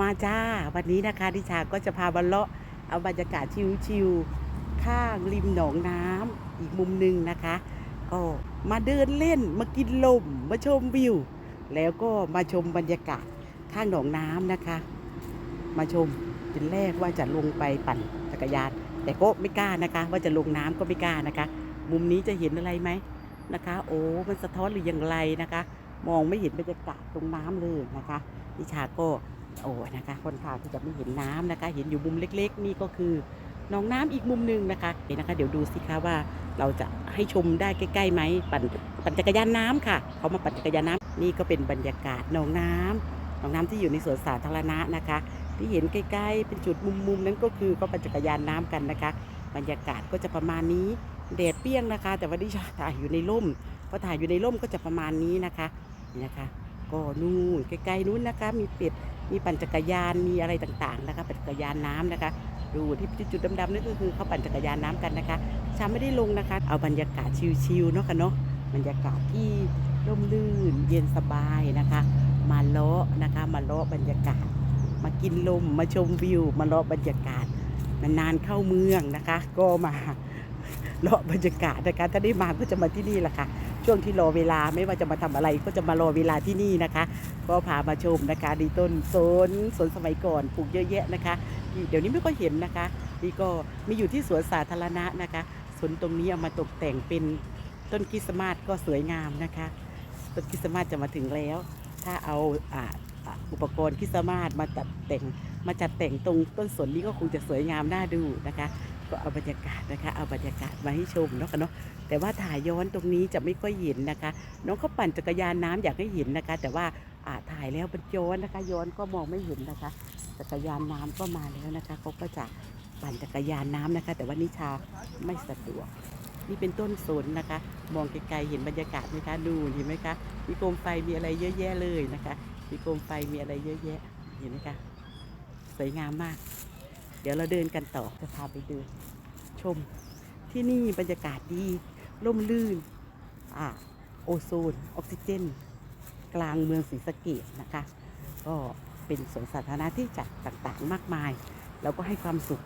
มาจ้า วันนี้นะคะดิชาก็จะพาบรรเลาะเอาบรรยากาศชิวๆข้างริมหนองน้ำอีกมุมหนึ่งนะคะ ก็มาเดินเล่นมากินลมมาชมวิว แล้วก็มาชมบรรยากาศข้างหนองน้ำนะคะ มาชมเป็นแรกว่าจะลงไปปั่นจักรยาน แต่ก็ไม่กล้านะคะ ว่าจะลงน้ำก็ไม่กล้านะคะ มุมนี้จะเห็นอะไรไหมนะคะ โอ้มันสะท้อนหรืออย่างไรนะคะ มองไม่เห็นบรรยากาศตรงน้ำเลยนะคะดิชาก็ โอ้นะคะค่อนข้างที่จะไม่เห็นน้ำนะคะ เห็นอยู่มุมเล็ก ๆ นี่ก็คือหนองน้ำอีกมุมหนึ่งนะคะเห็นนะคะ เดี๋ยวดูสิคะว่าเราจะให้ชมได้ใกล้ๆไหมปั่นปั่นจักรยานน้ำค่ะเขามาปั่นจักรยานน้ำนี่ก็เป็นบรรยากาศหนองน้ำหนองน้ำที่อยู่ในสวนสาธารณะนะคะ ที่เห็นใกล้ๆเป็นจุดมุมๆนั้นก็คือก็ปั่นจักรยานน้ำกันนะคะ บรรยากาศก็จะประมาณนี้แดดเปรี้ยงนะคะ แต่ว่าดิฉันถ่ายอยู่ในร่มพอถ่ายอยู่ในร่มก็จะประมาณนี้นะคะนี่นะคะ ก็นู่นใกล้ๆนู้นนะคะ มีเป็ดมีปั่นจักรยานมีอะไรต่างๆนะคะ ปั่นจักรยานน้ำนะคะดูที่จุดดำๆนั่นก็คือเขาปั่นจักรยานน้ำกันนะคะชาไม่ได้ลงนะคะ เอาบรรยากาศชิลๆเนาะค่ะเนาะบรรยากาศที่ร่มรื่นเย็นสบายนะคะ มาเลาะนะคะ มาเลาะบรรยากาศ มากินลมมาชมวิว มาเลาะบรรยากาศนานๆเข้าเมืองนะคะ ก็มา เลาะบรรยากาศนะคะถ้าได้มาก็จะมาที่นี่แหละค่ะ ช่วงที่รอเวลาไม่ว่าจะมาทำอะไรก็จะมารอเวลาที่นี่นะคะ ก็พามาชมนะคะดีต้นสนสวนสมัยก่อนปลูกเยอะแยะนะคะ เดี๋ยวนี้ไม่ค่อยเห็นนะคะ นี่ก็มีอยู่ที่สวนสาธารณะนะคะสวนตรงนี้เอามาตกแต่งเป็นต้นคริสต์มาสก็สวยงามนะคะต้นคริสต์มาสจะมาถึงแล้ว ถ้าเอาอ,าอุปกรณ์คริสต์มาสมาจัดแต่งมาจัดแต่งตรงต้นสนนี้ก็คงจะสวยงามน่าดูนะคะ ก็เอาบรรยากาศนะคะเอาบรรยากาศมาให้ชมเนาะค่ะเนาะแต่ว่าถ่ายย้อนตรงนี้จะไม่ค่อยเห็นนะคะ น้องเขาปั่นจักรยานน้ำอยากให้เห็นนะคะ แต่ว่าอ่าถ่ายแล้วมันย้อนนะคะ ย้อนก็มองไม่เห็นนะคะจักรยานน้ำก็มาแล้วนะคะเขาก็จะปั่นจักรยานน้ำนะคะ แต่ว่านิชาไม่สะดวกนี่เป็นต้นสนนะคะ มองไกลๆเห็นบรรยากาศไหมคะดูเห็นไหมคะมีโคมไฟมีอะไรเยอะแยะเลยนะคะมีโคมไฟมีอะไรเยอะแยะเห็นไหมคะสวยงามมาก ดี๋ยวเราเดินกันต่อจะพาไปเดินชมที่นี่บรรยากาศดี ร่มรื่นอ่าโอโซน ออกซิเจน กลางเมืองศรีสะเกดนะคะ ก็เป็นสวนสาธารณะที่จัดต่างๆ มากมาย แล้วก็ให้ความสุข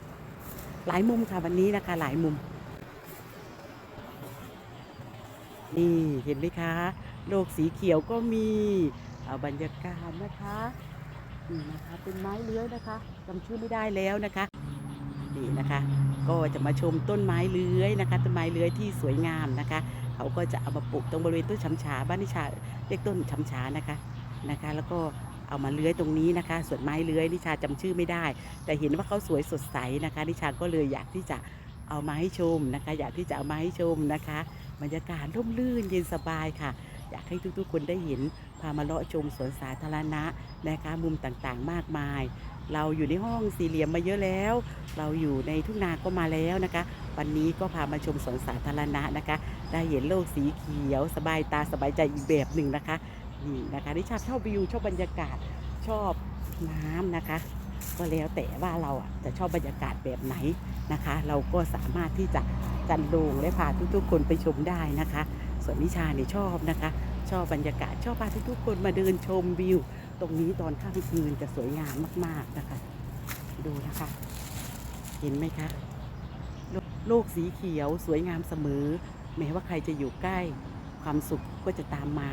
หลายมุมค่ะวันนี้นะคะ หลายมุม นี่เห็นไหมคะ โลกสีเขียวก็มีบรรยากาศนะคะ นี่นะคะเป็นไม้เลื้อยนะคะจำชื่อไม่ได้แล้วนะคะนี่นะคะ ก็จะมาชมต้นไม้เลื้อยนะคะ ต้นไม้เลื้อยที่สวยงามนะคะ เขาก็จะเอามาปลูกตรงบริเวณต้นช้ำฉาบ้านนิชาเรียกต้นช้ำฉานะคะนะคะ แล้วก็เอามาเลื้อยตรงนี้นะคะ ส่วนไม้เลื้อยนิชาจำชื่อไม่ได้ แต่เห็นว่าเขาสวยสดใสนะคะ นิชาก็เลยอยากที่จะเอามาให้ชมนะคะ อยากที่จะเอามาให้ชมนะคะบรรยากาศร่มรื่นเย็นสบายค่ะ อยากให้ทุกๆ คนได้เห็นพามาเลาะชมสวนสาธารณะนะคะ มุมต่างๆ มากมาย เราอยู่ในห้องสี่เหลี่ยมมาเยอะแล้ว เราอยู่ในทุ่งนาก็มาแล้วนะคะ วันนี้ก็พามาชมสวนสาธารณะนะคะ ได้เห็นโลกสีเขียว สบายตาสบายใจอีกแบบหนึ่งนะคะนี่นะคะที่ชอบชอบวิวชอบบรรยากาศชอบน้ำนะคะ ก็แล้วแต่ว่าเราอะจะชอบบรรยากาศแบบไหนนะคะ เราก็สามารถที่จะจันโดงและพาทุกๆ คนไปชมได้นะคะ วนนิชาเนี่ยชอบนะคะ ชอบบรรยากาศชอบพาทุกๆคนมาเดินชมวิว ตรงนี้ตอนค่ำคืนจะสวยงามมากๆนะคะ ดูนะคะ เห็นไหมคะ โลกโลกสีเขียวสวยงามเสมอ แม้ว่าใครจะอยู่ใกล้ ความสุขก็จะตามมา